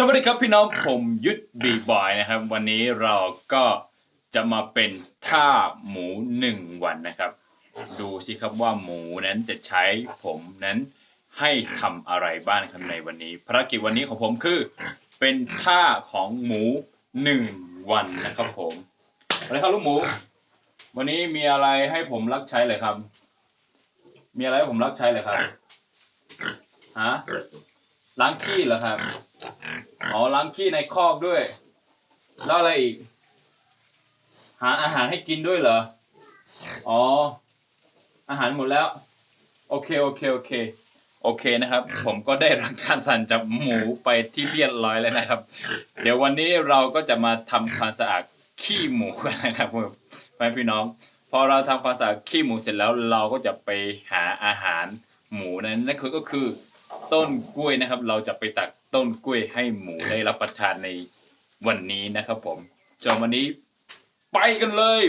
สวัสดีครับพี่น้องผมยุทธบีบอยนะครับ วันนี้เราก็จะมาเป็นท่าหมูหนึ่งวันนะครับ ดูสิครับว่าหมูนั้นจะใช้ผมนั้นให้ทำอะไรบ้างครับในวันนี้ภารกิจวันนี้ของผมคือเป็นท่าของหมูหนึ่งวันนะครับผมอะไรครับลูกหมู วันนี้มีอะไรให้ผมรับใช้เลยครับ มีอะไรให้ผมรับใช้เลยครับฮะล้างขี้เหรอครับ อ๋อล้างขี้ในคอกด้วย แล้วอะไรอีก หาอาหารให้กินด้วยเหรอ อ๋อ อาหารหมดแล้ว โอเค โอเค โอเค โอเคนะครับ ผมก็ได้รับการสั่งจากหมูไปที่เรียบร้อยแล้วนะครับ เดี๋ยววันนี้เราก็จะมาทำความสะอาดขี้หมูกันนะครับผมแม่พี่น้อง พอเราทำความสะอาดขี้หมูเสร็จแล้วเราก็จะไปหาอาหารหมูนั้นนั่นคือก็คือ ต้นกล้วยนะครับ เราจะไปตักต้นกล้วยให้หมูได้รับประทานในวันนี้นะครับ ผมจนวันนี้ไปกันเลย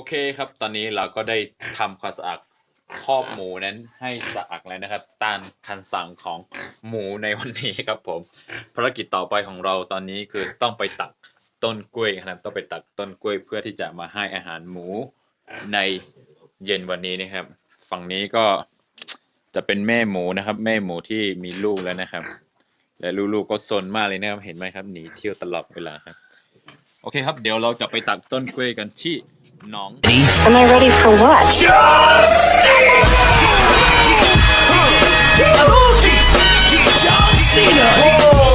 อเคครับ ตอนนี้เราก็ได้ทำความสะอาดครอกหมูนั้นให้สะอาดแล้วนะครับ ตามคำสั่งของหมูในวันนี้ครับผม ภารกิจต่อไปของเราตอนนี้คือต้องไปตักต้นกล้วยครับ ต้องไปตักต้นกล้วยเพื่อที่จะมาให้อาหารหมูในเย็นวันนี้นะครับ ฝั่งนี้ก็จะเป็นแม่หมูนะครับ แม่หมูที่มีลูกแล้วนะครับ และลูกๆก็ซนมากเลยนะครับ เห็นไหมครับหนีเที่ยวตลอดเวลาครับ โอเคครับ เดี๋ยวเราจะไปตักต้นกล้วยกันที่ Nong. Am I ready for what? John Cena!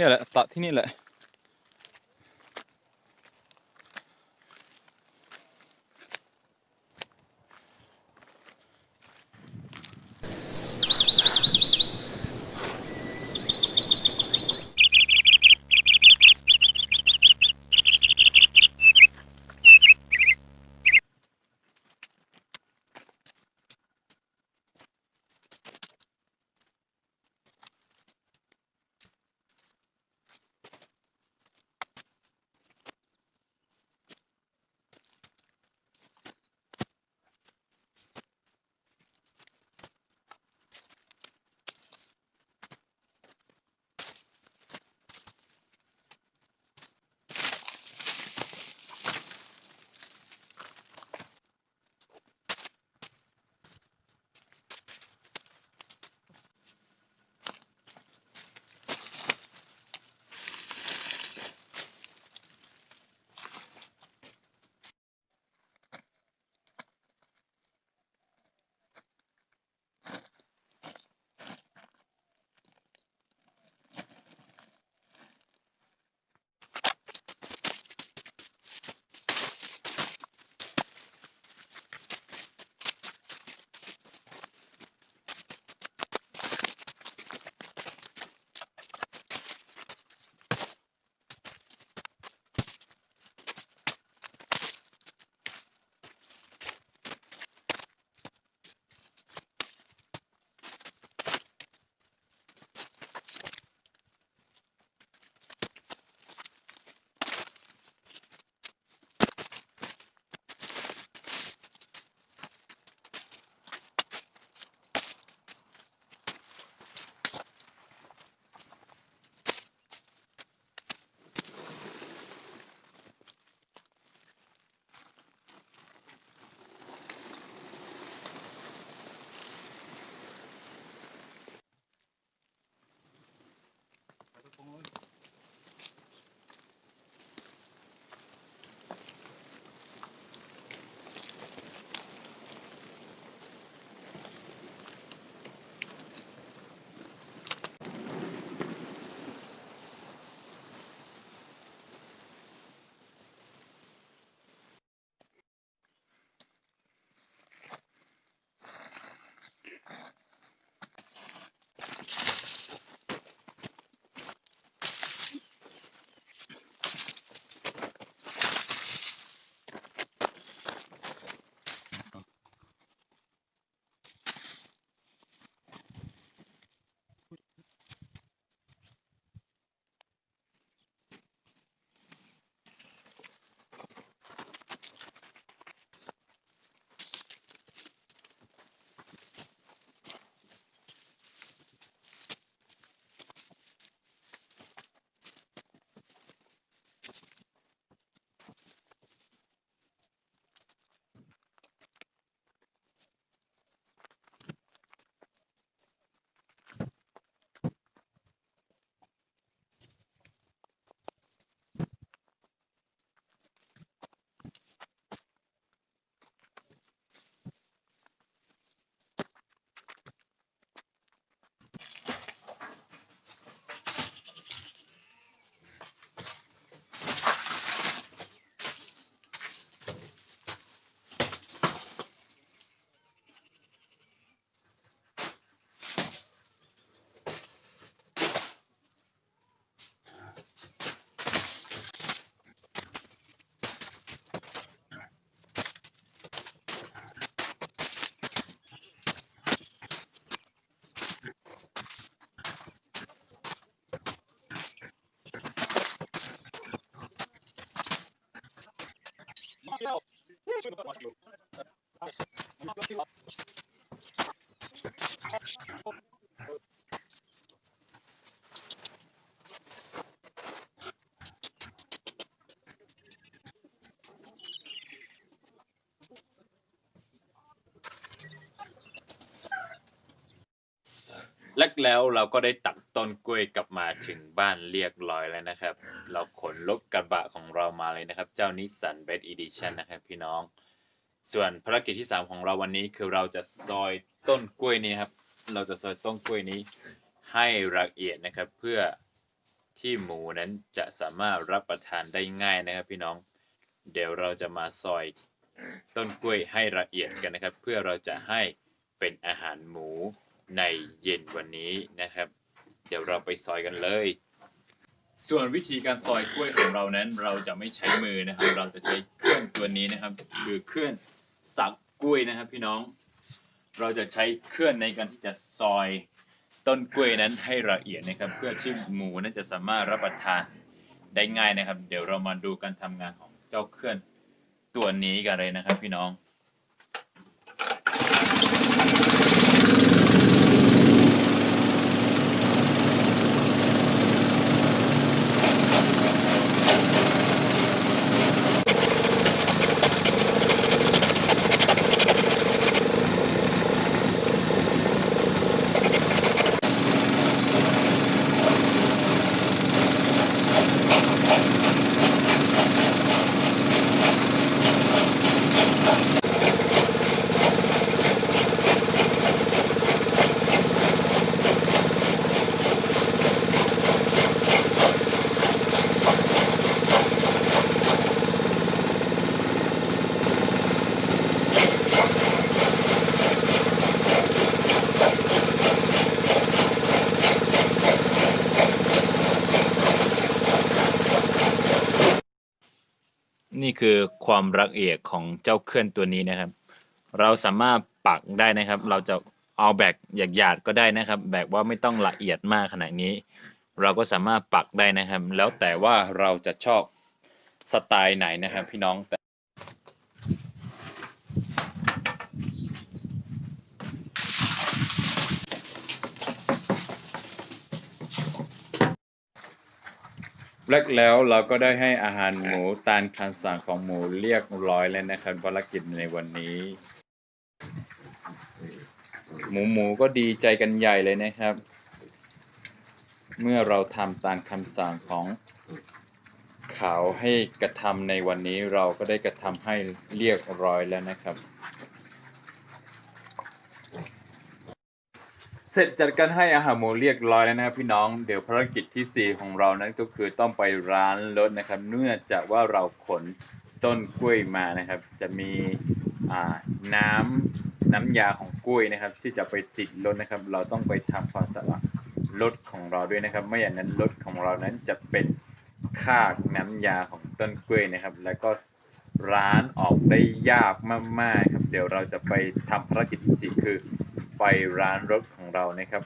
เนี่ยแหละตัดที่นี่แหละ Thank you. และแล้วเราก็ได้ตักต้นกล้วยกลับมาถึงบ้านเรียบร้อยแล้วนะครับ เราขนรถกระบะของเรามาเลยนะครับ เจ้านิสสันเบสอีดิชันนะครับพี่น้อง ส่วนภารกิจที่ 3 ของเราวันนี้คือเราจะซอยต้นกล้วยนี้ครับ เราจะซอยต้นกล้วยนี้ให้ละเอียดนะครับ เพื่อที่หมูนั้นจะสามารถรับประทานได้ง่ายนะครับ พี่น้อง เดี๋ยวเราจะมาซอยต้นกล้วยให้ละเอียดกันนะครับ เพื่อเราจะให้เป็นอาหารหมู ในเย็นวันนี้นะครับ เดี๋ยวเราไปซอยกันเลย ส่วนวิธีการซอยกล้วยของเรานั้น เราจะไม่ใช้มือนะครับ เราจะใช้เครื่องตัวนี้นะครับ คือเครื่องสับกล้วยนะครับ พี่น้อง เราจะใช้เครื่องในการที่จะซอยต้นกล้วยนั้นให้ละเอียดนะครับ เพื่อที่หมูนั้นจะสามารถรับประทานได้ง่ายนะครับ เดี๋ยวเรามาดูการทำงานของเจ้าเครื่องตัวนี้กันเลยนะครับ พี่น้อง นี่ ความละเอียดของเจ้าเคลื่อนตัวนี้นะครับ เราสามารถปักได้นะครับ เราจะเอาแบกหยาดๆก็ได้นะครับ แบกว่าไม่ต้องละเอียดมากขนาดนี้ เราก็สามารถปักได้นะครับ แล้วแต่ว่าเราจะชอบสไตล์ไหนนะครับ พี่น้อง แรกแล้วเราก็ได้ให้อาหารหมูตามคำสั่งของหมูเรียบร้อยแล้วนะครับภารกิจในวันนี้ หมูหมูก็ดีใจกันใหญ่เลยนะครับ เมื่อเราทำตามคำสั่งของเขาให้กระทำในวันนี้เราก็ได้กระทำให้เรียบร้อยแล้วนะครับ เสร็จจากการให้อาหารหมูเรียบร้อยแล้วนะครับพี่น้องเดี๋ยวภารกิจที่ 4 ของเรานั้นก็คือต้องไปร้านรถนะครับ เนื่องจากว่าเราขนต้นกล้วยมานะครับ จะมีอ่าน้ำน้ำยาของกล้วยนะครับ ที่จะไปติดรถนะครับ เราต้องไปทำความสะอาดรถของเราด้วยนะครับ ไม่อย่างนั้นรถของเรานั้นจะเป็นคาบน้ำยาของต้นกล้วยนะครับ แล้วก็ร้านออกได้ยากมากๆครับ เดี๋ยวเราจะไปทำภารกิจที่สี่คือไปร้านรถของ เรานะครับ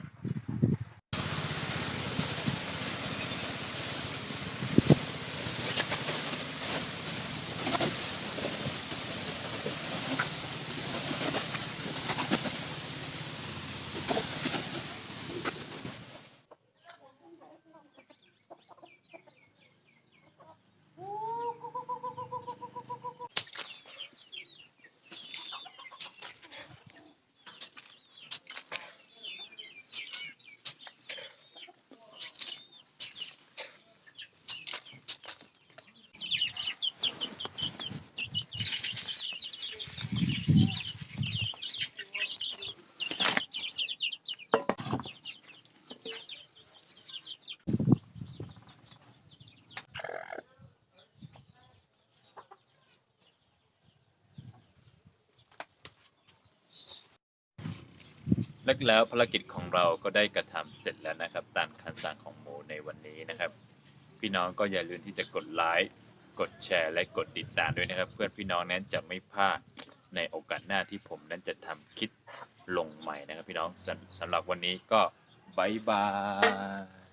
และแล้วภารกิจของเราก็ได้กระทำเสร็จแล้วนะครับ ตามคำสั่งของโมในวันนี้นะครับ พี่น้องก็อย่าลืมที่จะกดไลค์กดแชร์และกดติดตามด้วยนะครับ เพื่อนพี่น้องนั้นจะไม่พลาดในโอกาสหน้าที่ผมนั้นจะทำคลิปลงใหม่นะครับ พี่น้องสำสำหรับวันนี้ก็บายบาย